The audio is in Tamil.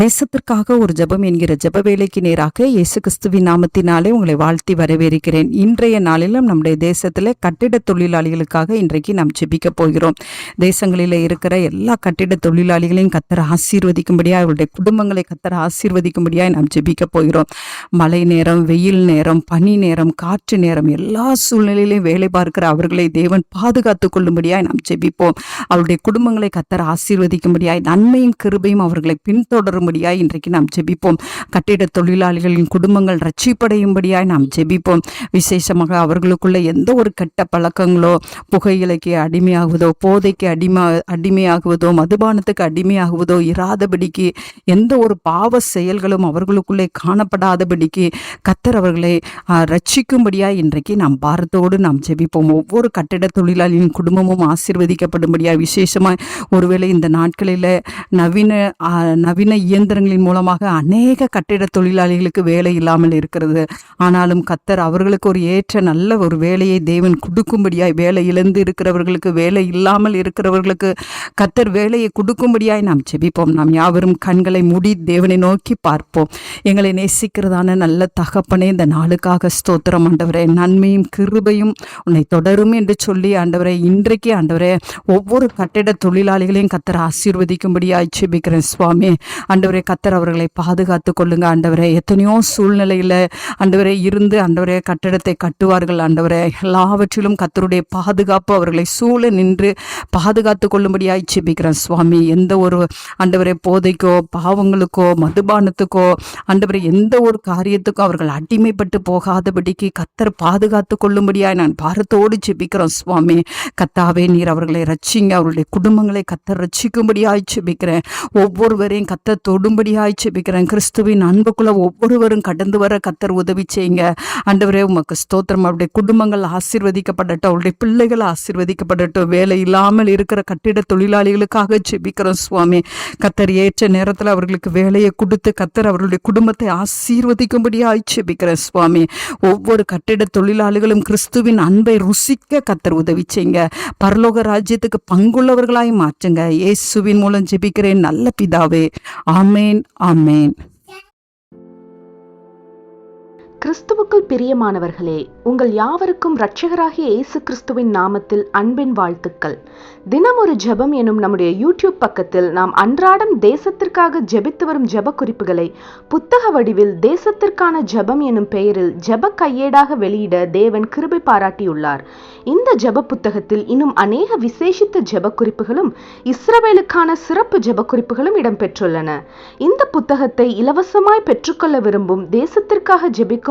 தேசத்திற்காக ஒரு ஜெபம் என்கிற ஜப வேலைக்கு நேராக இயேசு கிறிஸ்துவின் நாமத்தினாலே உங்களை வாழ்த்தி வரவேற்கிறேன். இன்றைய நாளிலும் நம்முடைய தேசத்தில் கட்டிட தொழிலாளிகளுக்காக இன்றைக்கு நாம் ஜெபிக்க போகிறோம். தேசங்களில் இருக்கிற எல்லா கட்டிட தொழிலாளிகளையும் கத்தர ஆசீர்வதிக்கும்படியாக அவருடைய குடும்பங்களை கத்தர ஆசீர்வதிக்கும்படியாக நாம் ஜெபிக்க போகிறோம். மழை நேரம் வெயில் நேரம் பனி நேரம் காற்று நேரம் எல்லா சூழ்நிலையிலையும் வேலை பார்க்கிற அவர்களை தேவன் பாதுகாத்து கொள்ளும்படியாய் நாம் ஜெபிப்போம். அவருடைய குடும்பங்களை கத்தர ஆசீர்வதிக்கும்படியாய் நன்மையும் கிருபையும் அவர்களை பின்தொடரும் பின்தொடரும்படியாய் இன்றைக்கு நாம் ஜெபிப்போம். கட்டிட தொழிலாளிகளின் குடும்பங்கள் ரட்சிப்படையும்படியாய் நாம் ஜெபிப்போம். விசேஷமாக அவர்களுக்குள்ள எந்த ஒரு கெட்ட பழக்கங்களோ புகையிலைக்கு அடிமையாகுவதோ போதைக்கு அடிமை அடிமையாகுவதோ மதுபானத்துக்கு அடிமையாகுவதோ இராதபடிக்கு எந்த ஒரு பாவ செயல்களும் அவர்களுக்குள்ளே காணப்படாதபடிக்கு கத்தர் அவர்களை ரட்சிக்கும்படியாய் இன்றைக்கு நாம் பாரத்தோடு நாம் ஜெபிப்போம். ஒவ்வொரு கட்டிட தொழிலாளியின் குடும்பமும் ஆசீர்வதிக்கப்படும்படியாக விசேஷமாக ஒருவேளை இந்த நாட்களில் நவீன நவீன இயந்திரங்களின் மூலமாக அநேக கட்டிட தொழிலாளிகளுக்கு வேலை இல்லாமல் இருக்கிறது. ஆனாலும் கத்தர் அவர்களுக்கு ஒரு ஏற்ற நல்ல ஒரு வேலையை தேவன் கொடுக்கும்படியாய் வேலை இழந்து இருக்கிறவர்களுக்கு வேலை இல்லாமல் இருக்கிறவர்களுக்கு கத்தர் வேலையை கொடுக்கும்படியாய் நாம் ஜெபிப்போம். நாம் யாவரும் கண்களை மூடி தேவனை நோக்கி பார்ப்போம். எங்களை நேசிக்கிறதான நல்ல தகப்பனே இந்த நாளுக்காக ஸ்தோத்திரம். ஆண்டவரே நன்மையும் கிருபையும் உன்னை தொடரும் என்று சொல்லி ஆண்டவரே இன்றைக்கு ஆண்டவரே ஒவ்வொரு கட்டிட தொழிலாளிகளையும் கத்தர் ஆசீர்வதிக்கும்படியாய் ஜெபிக்கிறேன் சுவாமி. ஆண்டவரே கத்தர் அவர்களை பாதுகாத்து கொள்ளுங்க. ஆண்டவரே எத்தனையோ சூழ்நிலையில் ஆண்டவரே இருந்து ஆண்டவரே கட்டிடத்தை கட்டுவார்கள். ஆண்டவரே எல்லாவற்றிலும் கத்தருடைய பாதுகாப்பு அவர்களை சூழ நின்று பாதுகாத்து கொள்ளும்படியாய் ஜெபிக்கிறேன். சுவாமி எந்த ஒரு ஆண்டவரே போதைக்கோ பாவங்களுக்கோ மதுபானத்துக்கோ ஆண்டவரே எந்த ஒரு காரியத்துக்கும் அவர்கள் அடிமைப்பட்டு போகாதபடிக்கு கத்தர் பாதுகாத்து கொள்ளும்படியாய் நான் பாரத்தோடு ஜெபிக்கிறோம். சுவாமி கத்தாவே நீர் அவர்களை ரச்சிங்க அவருடைய குடும்பங்களை கத்தர் ரச்சிக்கும்படியாய் ஜெபிக்கிறேன். ஒவ்வொருவரையும் கத்தர் தொடும்படியாய் செபிக்கிறேன். கிறிஸ்துவின் அன்புக்குள்ள ஒவ்வொருவரும் கடந்து வர கத்தர் உதவி செய்யுங்க. ஆண்டவரே உமக்கு ஸ்தோத்திரம். அவருடைய குடும்பங்கள் ஆசீர்வதிக்கப்படட்டும். அவருடைய பிள்ளைகள் ஆசீர்வதிக்கப்படட்டும். வேலை இல்லாமல் இருக்கிற கட்டிட தொழிலாளிகளுக்காக ஜெபிக்கிறோம் சுவாமி. கத்தர் ஏற்ற நேரத்தில் அவர்களுக்கு வேலையை கொடுத்து கத்தர் அவர்களுடைய குடும்பத்தை ஆசீர்வதிக்கும்படியாய் ஜெபிக்கிறேன் சுவாமி. ஒவ்வொரு கட்டிட தொழிலாளிகளும் கிறிஸ்துவின் அன்பை ருசிக்க கத்தர் உதவி செய்யுங்க. பரலோக ராஜ்யத்துக்கு பங்குள்ளவர்களாய் மாற்றுங்க. இயேசுவின் மூலம் ஜெபிக்கிறேன். நல்ல பிதாவே. ஆமேன் ஆமேன் கிறிஸ்துவுக்குள் பிரியமானவர்களே உங்கள் யாவருக்கும் இரட்சகராகிய இயேசு கிறிஸ்துவின் நாமத்தில் அன்பின் வாழ்த்துக்கள். தினம் ஒரு ஜெபம் எனும் நம்முடைய யூடியூப் பக்கத்தில் நாம் அன்றாடம் தேசத்திற்காக ஜெபித்து வரும் ஜெப குறிப்புகளை புத்தக வடிவில் தேசத்திற்கான ஜெபம் எனும் பெயரில் ஜெப கையேடாக வெளியிட தேவன் கிருபை பாராட்டியுள்ளார். இந்த ஜெப புத்தகத்தில் இன்னும் அநேக விசேஷித்த ஜெப குறிப்புகளும் இஸ்ரவேலுக்கான சிறப்பு ஜெப குறிப்புகளும் இடம்பெற்றுள்ளன. இந்த புத்தகத்தை இலவசமாய் பெற்றுக்கொள்ள விரும்பும் தேசத்திற்காக ஜெபிக்கும்